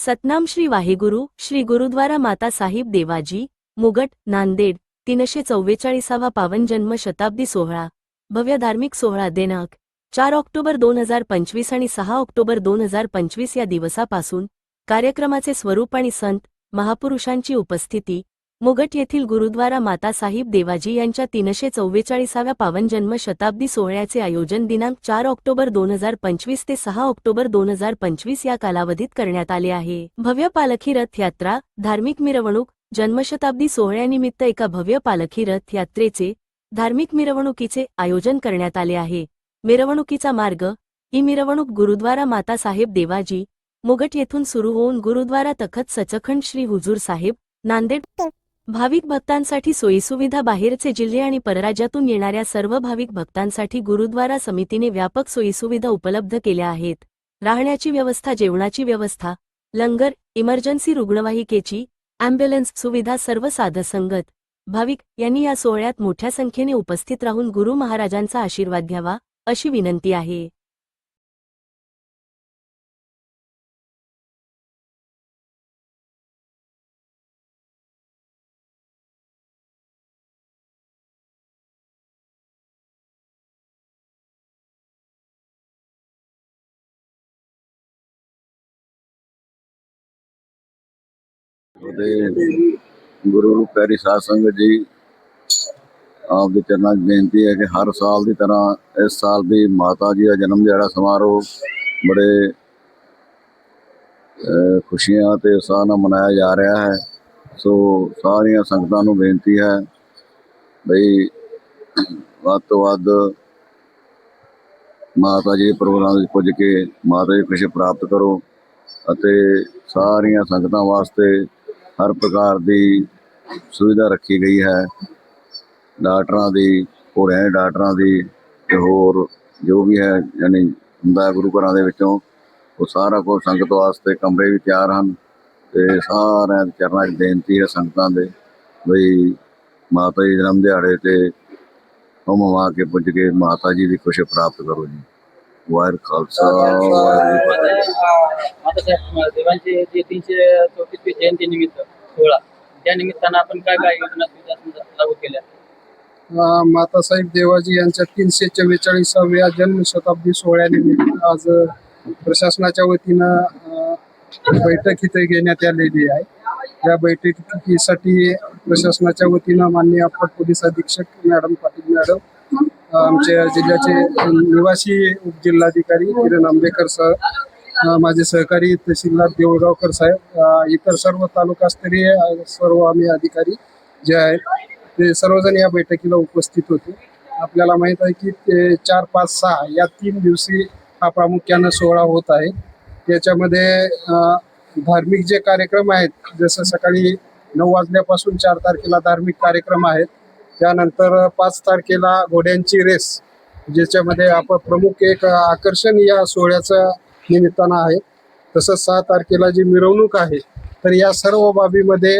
सतनाम श्री वाहेगुरु श्री गुरुद्वारा माता साहिब देवाजी मुगट नांदेड तीनशे चव्वेचाळीसावा पावन जन्म शताब्दी सोहळा भव्य धार्मिक सोहळा दिनांक चार ऑक्टोबर दोन हजार पंचवीस आणि सहा ऑक्टोबर दोन हजार पंचवीस या दिवसापासून कार्यक्रमाचे स्वरूप आणि संत महापुरुषांची उपस्थिती मुगट येथील गुरुद्वारा माता साहिब देवाजी यांच्या तीनशे चव्वेचाळीसाव्या पावन जन्म शताब्दी सोहळ्याचे आयोजन दिनांक चार ऑक्टोबर दोन हजार पंचवीस ते सहा ऑक्टोबर दोन हजार पंचवीस या कालावधीत करण्यात आले आहे. भव्य पालखी रथ यात्रा धार्मिक मिरवणूक जन्मशताब्दी सोहळ्यानिमित्त एका भव्य पालखी रथ यात्रेचे धार्मिक मिरवणुकीचे आयोजन करण्यात आले आहे. मिरवणुकीचा मार्ग ही मिरवणूक गुरुद्वारा माता साहेब देवाजी मुगट येथून सुरू होऊन गुरुद्वारा तखत सचखंड श्री हुजूर साहेब नांदेड भाविक भक्तांसाठी सोयीसुविधा बाहेरचे जिल्हे आणि परराज्यातून येणाऱ्या सर्व भाविक भक्तांसाठी गुरुद्वारा समितीने व्यापक सोयीसुविधा उपलब्ध केल्या आहेत. राहण्याची व्यवस्था जेवणाची व्यवस्था लंगर इमर्जन्सी रुग्णवाहिकेची अँब्युलन्स सुविधा सर्व साधसंगत. भाविक यांनी या सोहळ्यात मोठ्या संख्येने उपस्थित राहून गुरु महाराजांचा आशीर्वाद घ्यावा अशी विनंती आहे. ਉਹਦੇ ਗੁਰੂ ਪੈਰੀ ਸਾਧ ਸੰਗਤ ਜੀ ਆਪ ਦੇ ਚਰਨਾਂ 'ਚ ਬੇਨਤੀ ਹੈ ਕਿ ਹਰ ਸਾਲ ਦੀ ਤਰ੍ਹਾਂ ਇਸ ਸਾਲ ਵੀ ਮਾਤਾ ਜੀ ਦਾ ਜਨਮ ਦਿਹਾੜਾ ਸਮਾਰੋਹ ਬੜੇ ਖੁਸ਼ੀਆਂ ਤੇ ਉਤਸ਼ਾਹ ਨਾਲ ਮਨਾਇਆ ਜਾ ਰਿਹਾ ਹੈ। ਸੋ ਸਾਰੀਆਂ ਸੰਗਤਾਂ ਨੂੰ ਬੇਨਤੀ ਹੈ ਬਈ ਵੱਧ ਤੋਂ ਵੱਧ ਮਾਤਾ ਜੀ ਦੇ ਪ੍ਰੋਗਰਾਮ ਵਿੱਚ ਪੁੱਜ ਕੇ ਮਾਤਾ ਜੀ ਖੁਸ਼ੀ ਪ੍ਰਾਪਤ ਕਰੋ ਅਤੇ ਸਾਰੀਆਂ ਸੰਗਤਾਂ ਵਾਸਤੇ ਹਰ ਪ੍ਰਕਾਰ ਦੀ ਸੁਵਿਧਾ ਰੱਖੀ ਗਈ ਹੈ। ਡਾਕਟਰਾਂ ਦੀ ਘੋੜਿਆਂ ਦੇ ਡਾਕਟਰਾਂ ਦੀ ਤੇ ਹੋਰ ਜੋ ਵੀ ਹੈ, ਯਾਨੀ ਹੁੰਦਾ ਗੁਰੂ ਘਰਾਂ ਦੇ ਵਿੱਚੋਂ, ਉਹ ਸਾਰਾ ਕੁਝ ਸੰਗਤ ਵਾਸਤੇ ਕਮਰੇ ਵੀ ਤਿਆਰ ਹਨ ਤੇ ਸਾਰਿਆਂ ਦੇ ਚਰਨਾਂ 'ਚ ਬੇਨਤੀ ਹੈ ਸੰਗਤਾਂ ਦੇ ਬਈ ਮਾਤਾ ਜੀ ਜਨਮ ਦਿਹਾੜੇ ਤੇ ਹੁਮ ਆ ਕੇ ਪੁੱਜ ਕੇ ਮਾਤਾ ਜੀ ਦੀ ਖੁਸ਼ੀ ਪ੍ਰਾਪਤ ਕਰੋ ਜੀ। वायर खालसा देवांचे जे तीनशे चौतीसवी जयंती निमित्त सोहळा त्या निमित्तानं आपण काय काय योजना लागू केल्या? मातासाहेब देवाजी यांच्या तीनशे चव्वेचाळीसाव्या जन्मशताब्दी सोहळ्यानिमित्त आज प्रशासनाच्या वतीनं बैठक इथे घेण्यात आलेली आहे. या बैठकीसाठी प्रशासनाच्या वतीनं माननीय अप्पर पोलीस अधीक्षक मॅडम पाटील मॅडम आमच्या जिल्ह्याचे निवासी उपजिल्हाधिकारी किरण आंबेकर सर माझे सहकारी तहसीलदार देऊळगावकर साहेब इतर सर्व तालुकास्तरीय सर्व आम्ही अधिकारी जे आहेत ते सर्वजण या बैठकीला उपस्थित होते. आपल्याला माहीत आहे की ते चार पाच सहा या तीन दिवशी हा प्रामुख्यानं सोहळा होत आहे. त्याच्यामध्ये धार्मिक जे कार्यक्रम आहेत जसं सकाळी नऊ वाजल्यापासून चार तारखेला धार्मिक कार्यक्रम आहेत त्यानंतर पाच तारखेला घोड्यांची रेस ज्याच्यामध्ये आपण प्रमुख एक आकर्षण या सोहळ्याचं निमित्तानं आहे. तसंच सहा तारखेला जी मिरवणूक आहे तर या सर्व बाबीमध्ये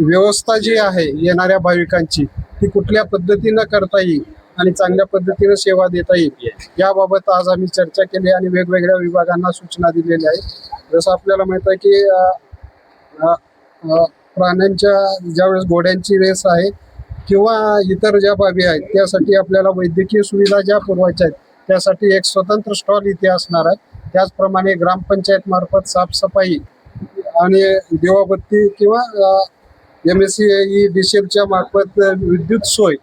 व्यवस्था जी आहे येणाऱ्या भाविकांची ती कुठल्या पद्धतीनं करता येईल आणि चांगल्या पद्धतीनं सेवा देता येईल याबाबत आज आम्ही चर्चा केली आणि वेगवेगळ्या विभागांना सूचना दिलेल्या आहेत. जसं आपल्याला माहीत आहे की प्राण्यांच्या ज्यावेळेस घोड्यांची रेस आहे किंवा इतर ज्या बाबी आहेत त्यासाठी आपल्याला वैद्यकीय सुविधा ज्या पुरवायच्या आहेत त्यासाठी एक स्वतंत्र स्टॉल इथे असणार आहे. त्याचप्रमाणे ग्रामपंचायत मार्फत साफसफाई आणि देवाबत्ती किंवा एम एस सी ई डिशेलच्या मार्फत विद्युत सोय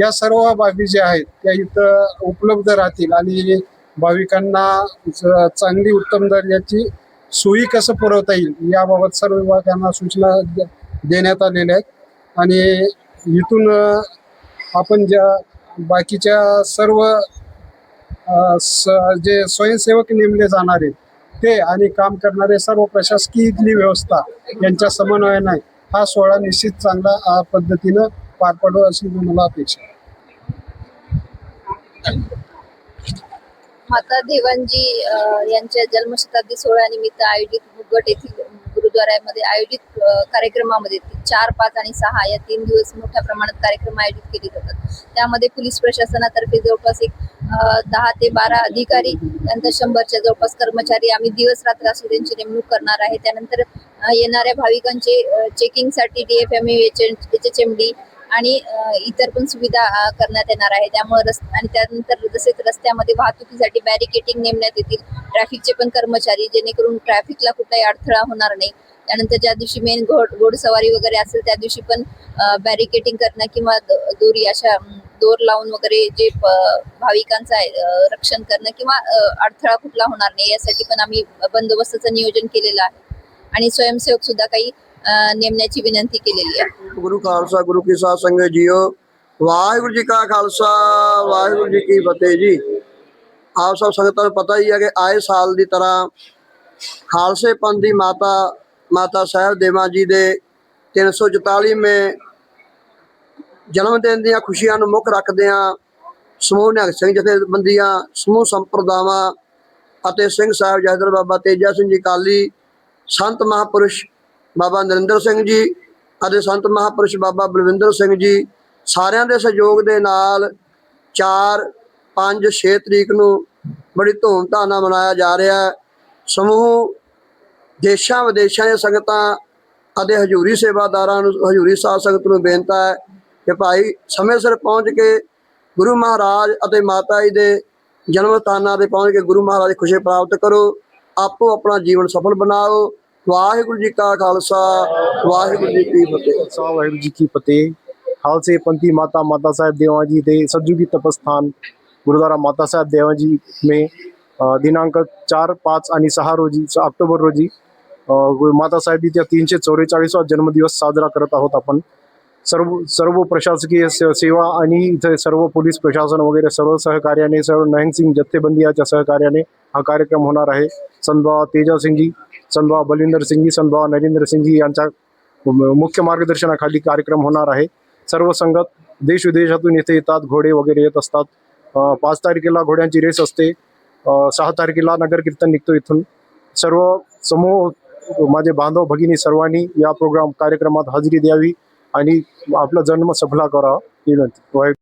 या सर्व बाबी ज्या आहेत त्या इथं उपलब्ध राहतील आणि भाविकांना च- चांगली उत्तम दर्जाची सोयी कसं पुरवता येईल याबाबत सर्व विभागांना सूचना देण्यात आलेल्या आहेत. आणि इथून आपण ज्या बाकीच्या सर्व स- जे स्वयंसेवक नेमले जाणारे ते आणि काम करणारे सर्व प्रशासकीय इथली व्यवस्था यांच्या समन्वयाने हा सोहळा निश्चित चांगला पद्धतीनं पार पडवा अशी मला अपेक्षा माता देवांजी यांच्या जन्मशताब्दी सोहळ्यानिमित्त आयोजित मुगट येथील गुरुद्वारामध्ये आयोजित कार्यक्रमामध्ये चार पाच आणि सहा या तीन दिवस मोठ्या प्रमाणात कार्यक्रम आयोजित केले जातात. त्यामध्ये पोलीस प्रशासनातर्फे जवळपास एक दहा ते बारा अधिकारी त्यानंतर शंभरच्या जवळपास कर्मचारी आम्ही दिवस रात्र असू त्यांची नेमणूक करणार आहे. त्यानंतर येणाऱ्या भाविकांचे चेकिंगसाठी D F M H H M D आणि इतर पण सुविधा करण्यात येणार आहे. त्यामुळे आणि त्यानंतर तसेच रस्त्यामध्ये वाहतुकीसाठी बॅरिकेटिंग नेमण्यात येतील ट्रॅफिकचे पण कर्मचारी जेणेकरून ट्रॅफिकला कुठलाही अडथळा होणार नाही. त्यानंतर ज्या दिवशी मेन घोड घोडसवारी वगैरे असेल त्या दिवशी पण बॅरिकेटिंग करणं किंवा द- दोरी अशा दोर लावून वगैरे जे भाविकांचं आहे, रक्षण करणं किंवा अडथळा कुठला होणार नाही यासाठी पण आम्ही बंदोबस्ताचं नियोजन केलेलं आहे. आणि स्वयंसेवक सुद्धा काही नेमण्याची विनंती केलेली आहे ਗੁਰੂ ਖਾਲਸਾ ਗੁਰੂ ਕੀ ਸਾਧ ਸੰਗਤ ਜੀਓ ਵਾਹਿਗੁਰੂ ਜੀ ਕਾ ਖਾਲਸਾ ਵਾਹਿਗੁਰੂ ਜੀ ਕੀ ਫਤਿਹ ਜੀ ਆਪ ਸਭ ਸੰਗਤਾਂ ਨੂੰ ਪਤਾ ਹੀ ਹੈ ਕਿ ਆਏ ਸਾਲ ਦੀ ਤਰ੍ਹਾਂ ਖਾਲਸੇ ਪੰਥ ਦੀ ਮਾਤਾ ਮਾਤਾ ਸਾਹਿਬ ਦੇਵਾਂ ਜੀ ਦੇ 344ਵੇਂ ਜਨਮ ਦਿਨ ਦੀਆਂ ਖੁਸ਼ੀਆਂ ਨੂੰ ਮੁੱਖ ਰੱਖਦਿਆਂ ਸਮੂਹ ਨਿਹੰਗ ਸਿੰਘ ਜਥੇਬੰਦੀਆਂ ਸਮੂਹ ਸੰਪਰਦਾਵਾਂ ਅਤੇ ਸਿੰਘ ਸਾਹਿਬ ਜਹਦਰ ਬਾਬਾ ਤੇਜਾ ਸਿੰਘ ਜੀ ਕਾਲੀ ਸੰਤ ਮਹਾਪੁਰਸ਼ ਬਾਬਾ ਨਰਿੰਦਰ ਸਿੰਘ ਜੀ ਅਤੇ ਸੰਤ ਮਹਾਪੁਰਸ਼ ਬਾਬਾ ਬਲਵਿੰਦਰ ਸਿੰਘ ਜੀ ਸਾਰਿਆਂ ਦੇ ਸਹਿਯੋਗ ਦੇ ਨਾਲ 4 5 6 ਤਰੀਕ ਨੂੰ ਬੜੀ ਧੂਮਧਾਮ ਨਾਲ ਮਨਾਇਆ ਜਾ ਰਿਹਾ ਹੈ। ਸਮੂਹ ਦੇਸ਼ਾਂ ਵਿਦੇਸ਼ਾਂ ਦੀਆਂ ਸੰਗਤਾਂ ਅਤੇ ਹਜੂਰੀ ਸੇਵਾਦਾਰਾਂ ਨੂੰ, ਹਜੂਰੀ ਸਾਧ ਸੰਗਤ ਨੂੰ ਬੇਨਤੀ ਹੈ ਕਿ ਭਾਈ ਸਮੇਂ ਸਿਰ ਪਹੁੰਚ ਕੇ ਗੁਰੂ ਮਹਾਰਾਜ ਅਤੇ ਮਾਤਾ ਜੀ ਦੇ ਜਨਮ ਸਥਾਨਾਂ ਤੇ ਪਹੁੰਚ ਕੇ ਗੁਰੂ ਮਹਾਰਾਜ ਦੀ ਖੁਸ਼ੀ ਪ੍ਰਾਪਤ ਕਰੋ। ਆਪੋ ਆਪਣਾ ਜੀਵਨ ਸਫਲ ਬਣਾਓ। ਵਾਹਿਗੁਰੂ ਜੀ ਕਾ ਖਾਲਸਾ ਵਾਹਿਗੁਰੂ ਜੀ ਕੀ ਫਤਿਹ ਖਾਲਸਾ ਵਾਹਿਗੁਰੂ ਜੀ ਕੀ ਫਤਿਹ ਖਾਲਸੇ ਪੰਥੀ ਮਾਤਾ ਮਾਤਾ ਸਾਹਿਬ देवा जी ਦੇ सतयुगी तपस्थान गुरुद्वारा माता साहेब देवा जी में अ, दिनांक चार पाच आणि सहा रोजी स- ऑक्टोबर रोजी अ, गु- माता साहेबीचा तीनशे चौवेचाळीसवा जन्मदिवस साजरा करत आहोत आपण सर्व सर्व प्रशासकीय सेवा आणि इथे सर्व पोलीस प्रशासन वगैरे सर्व सहकार्याने सर्व नयनसिंग सिंग याच्या सहकार्याने हा कार्यक्रम होणार आहे. संतबाबा तेजा सिंगजी संतबाबा बलिंदर सिंगजी संतबाबा नरेंद्र सिंगजी यांच्या मुख्य मार्गदर्शनाखाली कार्यक्रम होणार आहे. सर्व संगत देश विदेशातून येथे येतात घोडे वगैरे येत असतात. पाच तारखेला घोड्यांची रेस असते. सहा तारखेला नगर कीर्तन निघतो इथून. सर्व समूह माझे बांधव भगिनी सर्वांनी या प्रोग्राम कार्यक्रमात हजेरी द्यावी. आणि आपला जन्म सफला करावा ही विनंती. वाहेगुरू